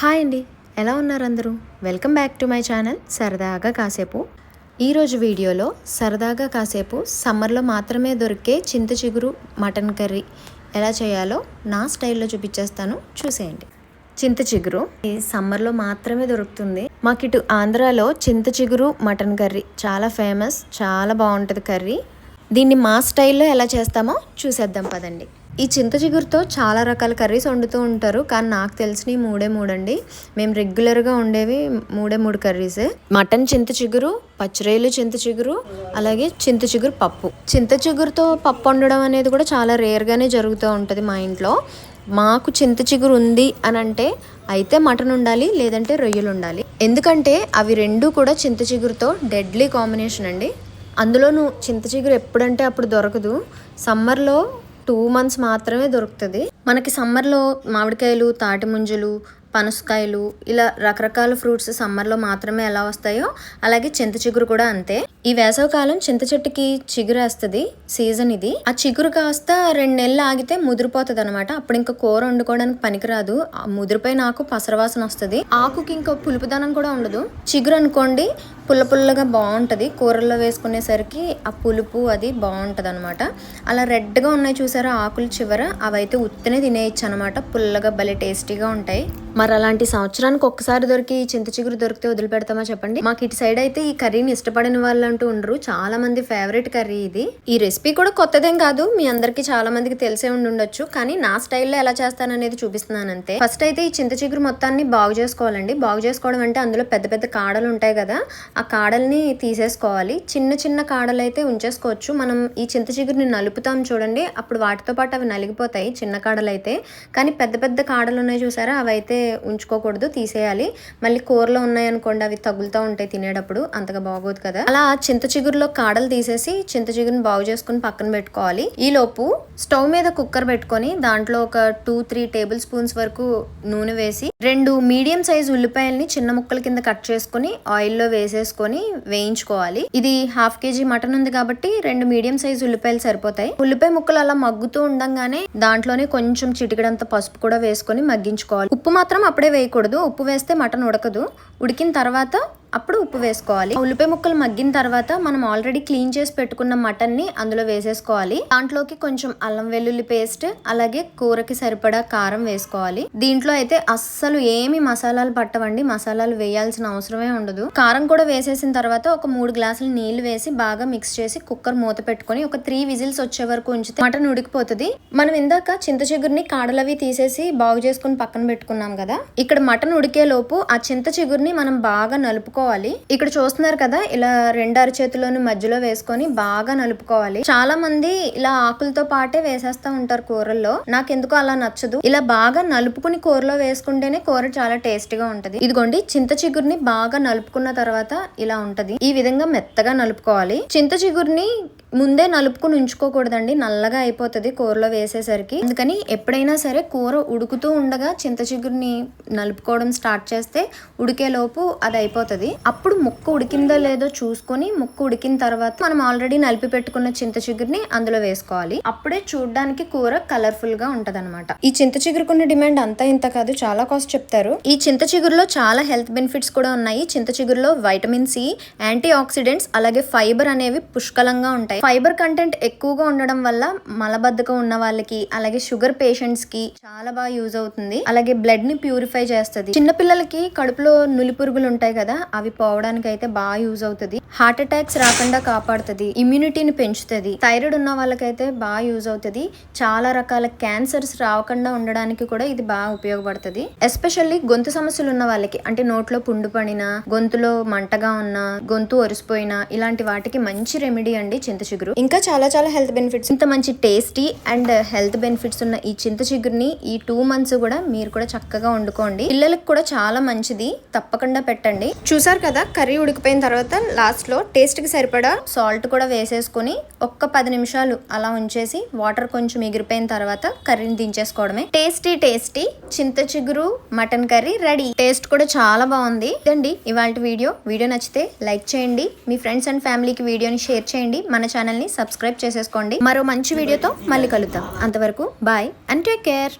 Hi అండి. ఎలా ఉన్నారు అందరూ? Welcome back to my channel సరదాగా కాసేపు. ఈరోజు వీడియోలో సరదాగా కాసేపు సమ్మర్లో మాత్రమే దొరికే చింత చిగురు మటన్ కర్రీ ఎలా చేయాలో నా స్టైల్లో చూపించేస్తాను. చూసేయండి. చింత చిగురు ఈ సమ్మర్లో మాత్రమే దొరుకుతుంది. మాకు ఇటు ఆంధ్రాలో చింత చిగురు మటన్ కర్రీ చాలా ఫేమస్ చాలా బాగుంటుంది కర్రీ. దీన్ని మా స్టైల్లో ఎలా చేస్తామో చూసేద్దాం పదండి. ఈ చింత చిగురుతో చాలా రకాల కర్రీస్ వండుతూ ఉంటారు కానీ నాకు తెలిసినవి మూడే మూడండి. మేము రెగ్యులర్గా ఉండేవి మూడే మూడు కర్రీస్. మటన్ చింత చిగురు పచ్చిరేలు చింత చిగురు అలాగే చింత చిగురు పప్పు. చింత చిగురుతో పప్పు వండడం అనేది కూడా చాలా రేర్గానే జరుగుతూ ఉంటుంది మా ఇంట్లో. మాకు చింత చిగురు ఉంది అని అంటే అయితే మటన్ ఉండాలి లేదంటే రొయ్యలు ఉండాలి. ఎందుకంటే అవి రెండు కూడా చింత చిగురుతో డెడ్లీ కాంబినేషన్ అండి. అందులోనూ చింత చిగురు ఎప్పుడంటే అప్పుడు దొరకదు. సమ్మర్లో టూ మంత్స్ మాత్రమే దొరుకుతుంది. మనకి సమ్మర్లో మామిడికాయలు తాటి ముంజలు పనసకాయలు ఇలా రకరకాల ఫ్రూట్స్ సమ్మర్లో మాత్రమే ఎలా వస్తాయో అలాగే చింత చిగురు కూడా అంతే. ఈ వేసవకాలం చింత చెట్టుకి చిగురు వేస్తుంది సీజన్ ఇది. ఆ చిగురు కాస్త రెండు నెలలు ఆగితే ముదిరిపోతుంది అనమాట అప్పుడు ఇంకా కూర వండుకోవడానికి పనికిరాదు. ఆ ఆకు నాకు పసరవాసన వస్తుంది. ఆకుకి ఇంకా పులుపుదనం కూడా ఉండదు. చిగురు అనుకోండి పుల్ల పుల్లగా బాగుంటుంది. కూరల్లో వేసుకునేసరికి ఆ పులుపు అది బాగుంటుంది అనమాట అలా రెడ్గా ఉన్నాయి చూసారా ఆకులు చివర? అవైతే ఉత్తనే తినేయచ్చు అనమాట పుల్లగా భలే టేస్టీగా ఉంటాయి. మరి అలాంటి సంవత్సరానికి ఒక్కసారి దొరికి చింత చిగురు దొరికితే వదిలిపెడతామా చెప్పండి? మాకు ఇటు సైడ్ అయితే ఈ కర్రీని ఇష్టపడిన వాళ్ళు అంటూ ఉండరు. చాలా మంది ఫేవరెట్ కర్రీ ఇది. ఈ రెసిపీ కూడా కొత్తదేం కాదు. మీ అందరికి చాలా మందికి తెలిసే ఉండి ఉండొచ్చు. కానీ నా స్టైల్లో ఎలా చేస్తాననేది చూపిస్తున్నాను అంతే ఫస్ట్ అయితే ఈ చింత చిగురు మొత్తాన్ని బాగు చేసుకోవాలండి. బాగు చేసుకోవడం అంటే అందులో పెద్ద పెద్ద కాడలు ఉంటాయి కదా. ఆ కాడల్ని తీసేసుకోవాలి. చిన్న చిన్న కాడలు అయితే ఉంచేసుకోవచ్చు. మనం ఈ చింత చిగురుని నలుపుతాం చూడండి. అప్పుడు వాటితో పాటు అవి నలిగిపోతాయి చిన్న కాడలు అయితే కానీ పెద్ద పెద్ద కాడలు ఉన్నాయి చూసారా? అవి అయితే ఉంచుకోకూడదు. తీసేయాలి. మళ్ళీ కూరలో ఉన్నాయనుకోండి అవి తగులుతూ ఉంటాయి తినేటప్పుడు. అంతగా బాగోదు కదా. అలా చింత చిగురులో కాడలు తీసేసి చింత చిగురుని బాగు చేసుకుని పక్కన పెట్టుకోవాలి. ఈ లోపు స్టవ్ మీద కుక్కర్ పెట్టుకొని దాంట్లో ఒక టూ త్రీ టేబుల్ స్పూన్స్ వరకు నూనె వేసి రెండు మీడియం సైజ్ ఉల్లిపాయల్ని చిన్న ముక్కల కింద కట్ చేసుకుని ఆయిల్లో వేసేసుకొని వేయించుకోవాలి. ఇది హాఫ్ కేజీ మటన్ ఉంది కాబట్టి రెండు మీడియం సైజ్ ఉల్లిపాయలు సరిపోతాయి. ఉల్లిపాయ ముక్కలు అలా మగ్గుతూ ఉండంగానే దాంట్లోనే కొంచెం చిటికడంత పసుపు కూడా వేసుకొని మగ్గించుకోవాలి. ఉప్పు మాత్రం అప్పుడే వేయకూడదు. ఉప్పు వేస్తే మటన్ ఉడకదు. ఉడికిన తర్వాత అప్పుడు ఉప్పు వేసుకోవాలి. ఉల్లిపాయ ముక్కలు మగ్గిన తర్వాత మనం ఆల్రెడీ క్లీన్ చేసి పెట్టుకున్న మటన్ని అందులో వేసేసుకోవాలి. దాంట్లోకి కొంచెం అల్లం వెల్లుల్లి పేస్ట్ అలాగే కూరకి సరిపడా కారం వేసుకోవాలి. దీంట్లో అయితే అస్సలు ఏమి మసాలాలు పట్టవండి. మసాలాలు వేయాల్సిన అవసరమే ఉండదు. కారం కూడా వేసేసిన తర్వాత ఒక మూడు గ్లాసులు నీళ్ళు వేసి బాగా మిక్స్ చేసి కుక్కర్ మూత పెట్టుకొని ఒక త్రీ విజిల్స్ వచ్చే వరకు ఉంచితే మటన్ ఉడికిపోతుంది. మనం ఇందాక చింత చిగురిని కాడలవి తీసేసి బాగు చేసుకుని పక్కన పెట్టుకున్నాం కదా. ఇక్కడ మటన్ ఉడికే లోపు ఆ చింత చిగురిని మనం బాగా నలుపుకో నలుపుకోవాలి ఇక్కడ చూస్తున్నారు కదా ఇలా రెండు అరచేతులను మధ్యలో వేసుకొని బాగా నలుపుకోవాలి. చాలా మంది ఇలా ఆకులతో పాటే వేసేస్తా ఉంటారు కూరల్లో. నాకెందుకు అలా నచ్చదు. ఇలా బాగా నలుపుకుని కూరలో వేసుకుంటేనే కూర చాలా టేస్టీగా ఉంటది. ఇదిగోండి చింత చిగురిని బాగా నలుపుకున్న తర్వాత ఇలా ఉంటది. ఈ విధంగా మెత్తగా నలుపుకోవాలి. చింత చిగురిని ముందే నలుపుకుని ఉంచుకోకూడదండి. నల్లగా అయిపోతుంది కూరలో వేసేసరికి. అందుకని ఎప్పుడైనా సరే కూర ఉడుకుతూ ఉండగా చింత చిగురిని నలుపుకోవడం స్టార్ట్ చేస్తే ఉడికేలోపు అది అయిపోతుంది. అప్పుడు ముక్క ఉడికిందో లేదో చూసుకొని ముక్క ఉడికిన తర్వాత మనం ఆల్రెడీ నలిపి పెట్టుకున్న చింత చిగురిని అందులో వేసుకోవాలి. అప్పుడే చూడడానికి కూర కలర్ఫుల్గా ఉంటది ఈ చింత చిగురుకున్న డిమాండ్ అంతా ఇంత కాదు చాలా కాస్ట్ చెప్తారు. ఈ చింత చిగురులో చాలా హెల్త్ బెనిఫిట్స్ కూడా ఉన్నాయి. చింత చిగురులో వైటమిన్ సి యాంటీ ఆక్సిడెంట్స్ అలాగే ఫైబర్ అనేవి పుష్కలంగా ఉంటాయి. ఫైబర్ కంటెంట్ ఎక్కువగా ఉండడం వల్ల మలబద్ధకం ఉన్న వాళ్ళకి అలాగే షుగర్ పేషెంట్స్కి చాలా బాగా యూజ్ అవుతుంది. అలాగే బ్లడ్ని ప్యూరిఫై చేస్తుంది. చిన్న పిల్లలకి కడుపులో నులి పురుగులు ఉంటాయి కదా అవి పోవడానికి అయితే బాగా యూజ్ అవుతుంది. హార్ట్ అటాక్స్ రాకుండా కాపాడుతుంది. ఇమ్యూనిటీని పెంచుతుంది. థైరాయిడ్ ఉన్న వాళ్ళకైతే బాగా యూజ్ అవుతుంది. చాలా రకాల క్యాన్సర్స్ రాకుండా ఉండడానికి కూడా ఇది బాగా ఉపయోగపడుతుంది. ఎస్పెషల్లీ గొంతు సమస్యలు ఉన్న వాళ్ళకి అంటే నోట్లో పుండు పడిన గొంతులో మంటగా ఉన్న గొంతు ఒరిసిపోయిన ఇలాంటి వాటికి మంచి రెమెడీ అండి చింత చిగురు. ఇంకా చాలా చాలా హెల్త్ బెనిఫిట్స్. ఇంత మంచి టేస్టీ అండ్ హెల్త్ బెనిఫిట్స్ ఉన్న ఈ చింత చిగురుని ఈ టూ మంత్స్ కూడా మీరు కూడా చక్కగా వండుకోండి. పిల్లలకు కూడా చాలా మంచిది. తప్పకుండా పెట్టండి. చూసారు కదా కర్రీ ఉడికిపోయిన తర్వాత లాస్ట్లో టేస్ట్కి సరిపడా సాల్ట్ కూడా వేసేసుకొని ఒక్క పది నిమిషాలు అలా ఉంచేసి వాటర్ కొంచెం ఎగిరిపోయిన తర్వాత కర్రీని దించేసుకోవడమే. టేస్టీ టేస్టీ చింత చిగురు మటన్ కర్రీ రెడీ. టేస్ట్ కూడా చాలా బాగుంది. ఇదండి ఇవాళ వీడియో. వీడియో నచ్చితే లైక్ చేయండి. మీ ఫ్రెండ్స్ అండ్ ఫ్యామిలీకి వీడియోని షేర్ చేయండి. మన ఛానల్ని సబ్స్క్రైబ్ చేసేసుకోండి. మరో మంచి వీడియోతో మళ్ళీ కలుద్దాం. అంతవరకు బాయ్ అండ్ టేక్ కేర్